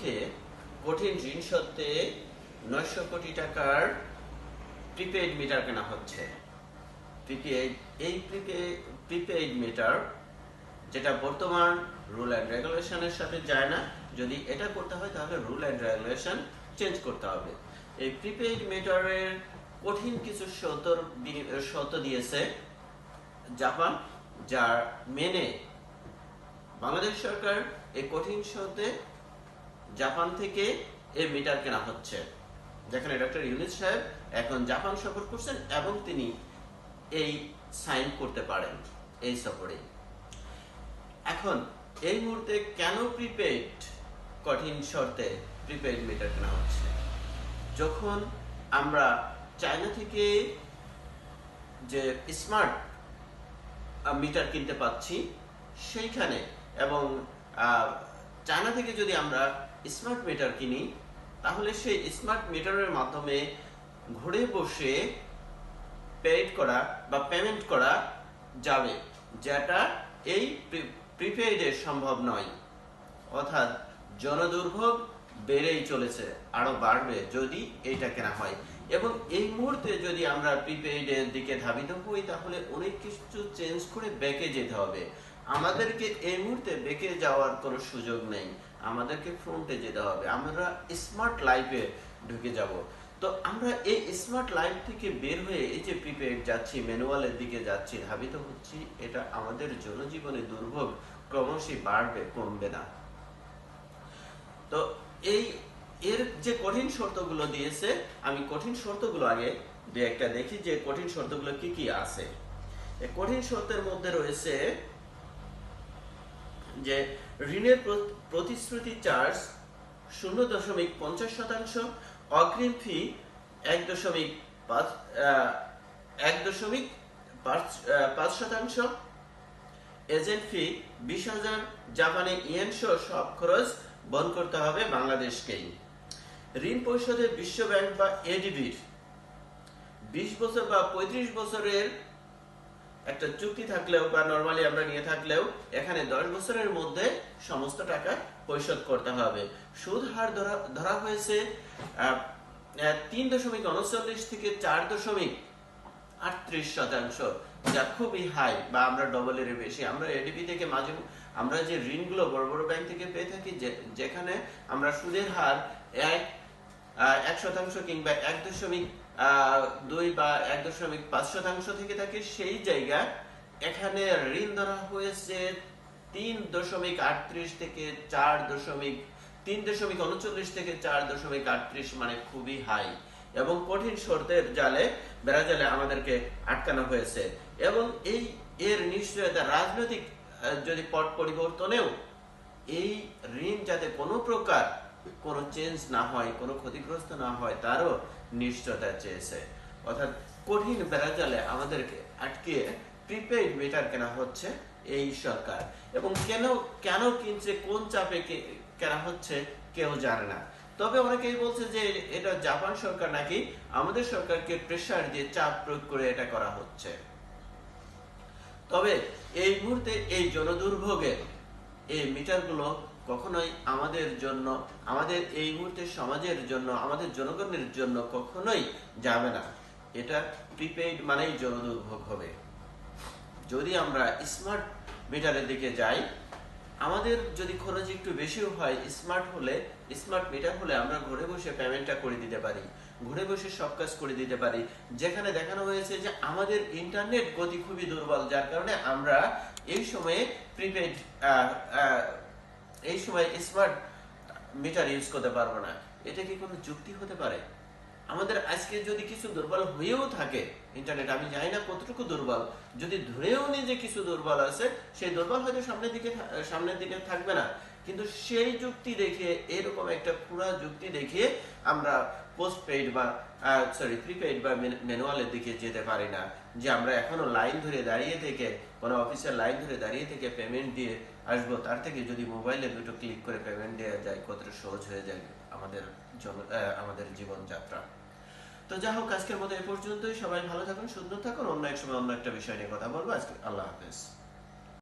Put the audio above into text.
থেকে কঠিন ঋণ সত্ত্বে নয়শো কোটি টাকার প্রিপেইড মিটার কেনা হচ্ছে? প্রিপেইড এই প্রিপেইড মিটার যেটা বর্তমান রুল অ্যান্ড রেগুলেশনের সাথে যায় না, যদি এটা করতে হয় তাহলে রুল অ্যান্ড রেগুলেশন চেঞ্জ করতে হবে। এই প্রিপেইড মিটারের কঠিন কিছু শর্ত শর্ত দিয়েছে জাপান, যার মেনে বাংলাদেশ সরকার এই কঠিন শর্তে জাপান থেকে এই মিটার কেনা হচ্ছে। যেখানে ডক্টর ইউনিস সাহেব, এখন জাপান সফর করছেন এবং তিনি এই সাইন করতে পারেন এই সফরে। এখন, এই মুহূর্তে কেন প্রিপেড কঠিন শর্তে প্রিপেড মিটার কেনা হচ্ছে? যখন আমরা চায়না থেকে যে স্মার্ট মিটার কিনতে পাচ্ছি, সেইখানে এবং চায়না থেকে যদি আমরা স্মার্ট মিটার কিনি, তাহলে সেই স্মার্ট মিটারের মাধ্যমে ঘুরে বসে পেড করা বা পেমেন্ট করা যাবে, যেটা এই প্রিপেইডে সম্ভব নয়। অর্থাৎ জনদুর্ভোগ বেড়েই চলেছে, আরও বাড়বে যদি এটা কেনা হয়। এবং এই মুহূর্তে যদি আমরা প্রিপেইডের দিকে ধাবিত হই, তাহলে অনেক কিছু চেঞ্জ করে ব্যাকে যেতে হবে। আমাদেরকে এই মুহূর্তে বেঁকে যাওয়ার কোনো সুযোগ নেই। আমাদেরকে ফ্রন্টে যেতে হবে। আমরা স্মার্ট লাইফে ঢুকে যাব। তো আমরা এই স্মার্ট লাইফ থেকে বের হয়ে এই যে প্রিপেড যাচ্ছি ম্যানুয়ালের দিকে যাচ্ছি, ধাবিত হচ্ছি, এটা আমাদের জনজীবনে দুর্ভোগ ক্রমশই বাড়বে, কমবে না। তো এই, এর যে কঠিন শর্তগুলো দিয়েছে, আমি কঠিন শর্তগুলো আগে দু একটা দেখি যে কঠিন শর্তগুলো কি কি আছে। কঠিন শর্তের মধ্যে রয়েছে যে ঋণের প্র- প্রতিশ্রুতি চার্জ শূন্য দশমিক পঞ্চাশ শতাংশ, অগ্রিম ফি এক দশমিক পাঁচ এক দশমিক পাঁচ শতাংশ, এজেন্ট ফি বিশ হাজার, জাপানি ইয়েন সব খরচ বহন করতে হবে বাংলাদেশকেই। ঋণ পরিশোধে বিশ্ব ব্যাংক বা এডিবির বিশ বছর বা পঁয়ত্রিশ বছরের একটা চুক্তি থাকলেও বা নর্মালি আমরা নিয়ে থাকলেও এখানে দশ বছরের মধ্যে সমস্ত টাকা পরিশোধ করতে হবে। সুদ হার ধরা হয়েছে তিন দশমিক উনচল্লিশ থেকে চার দশমিক আটত্রিশ শতাংশ, যা খুবই হাই বা আমরা ডবল এর বেশি। আমরা এডিপি থেকে মাঝে, আমরা যে ঋণগুলো বড় বড় ব্যাংক থেকে পেয়ে থাকি যেখানে আমরা সুদের হার এক এক শতাংশ কিংবা এক দশমিক দুই বা এক দশমিক পাঁচ শতাংশ থেকে থাকে, সেই এখানে ঋণ ধরা হয়েছে তিন দশমিক আটত্রিশ থেকে চার দশমিক, তিন দশমিক উনচল্লিশ থেকে চার দশমিক আটত্রিশ মানে খুবই হাই। এবং কঠিন শর্তের জালে, বেড়া জালে আমাদেরকে আটকানো হয়েছে। এবং এই এর নিশ্চয়তা রাজনৈতিক যদি পট পরিবর্তনেও এই ঋণ যাতে কোনো প্রকার কোনো চেঞ্জ না হয়, কোনো ক্ষতিগ্রস্ত না হয়, তারও নিশ্চয়তা চেয়েছে। অর্থাৎ কঠিন বেড়াজালে আমাদেরকে আটকে প্রিপেইড মিটার কেনা হচ্ছে এই সরকার। এবং কেন কেন কিনছে, কোন চাপে কেনা হচ্ছে কেউ জানে না। তবে অনেকেই বলছে যে এটা জাপান সরকার নাকি আমাদের সরকারকে প্রেসার দিয়ে চাপ প্রয়োগ করে এটা করা হচ্ছে। তবে এই মুহূর্তে এই জনদুর্ভোগে এই মিটারগুলো কখনোই আমাদের জন্য, আমাদের এই মুহূর্তে সমাজের জন্য, আমাদের জনগণের জন্য কখনোই যাবে না। এটা প্রিপেইড মানেই জনদুর্ভোগ হবে। যদি আমরা স্মার্ট মিটারের দিকে যাই, আমাদের যদি খরচ একটু বেশিও হয় স্মার্ট হলে স্মার্ট মিটার হলে আমরা ঘরে বসে পেমেন্টটা করে দিতে পারি। ঘরে বসে সব কাজ করে দিতে পারি। যেখানে দেখানো হয়েছে যে আমাদের ইন্টারনেট গতি খুবই দুর্বল, যার কারণে আমরা এই সময়ে প্রিপেড এই সময় স্মার্ট মিটার ইউজ করতে পারব না। এটা কি কোনো যুক্তি হতে পারে? আমাদের আজকে যদি কিছু দুর্বল হয়েও থাকে ইন্টারনেট আমি জানি না কতটুকু দুর্বল, যদি ধরেও নি যে কিছু দুর্বল আছে, সেই দুর্বল হয়তো সামনের দিকে সামনের দিকে থাকবে না। কিন্তু সেই যুক্তি দেখে, এরকম একটা পুরা যুক্তি দেখিয়ে আমরা পোস্ট পেইড বা সরি প্রিপেইড বা ম্যানুয়ালের দিকে যেতে পারি না। যে আমরা এখনও লাইন ধরে দাঁড়িয়ে থেকে, কোনো অফিসের লাইন ধরে দাঁড়িয়ে থেকে পেমেন্ট দিয়ে আসব, তার থেকে যদি মোবাইলে দুটো ক্লিক করে পেমেন্ট দেওয়া যায়, কতটা সহজ হয়ে যায় আমাদের আমাদের জীবনযাত্রা। তো যা হোক, আজকের মতো এ পর্যন্তই। সবাই ভালো থাকুন, সুন্দর থাকুন। অন্য এক সময় অন্য একটা বিষয় নিয়ে কথা বলব। আজকে আল্লাহ হাফেজ।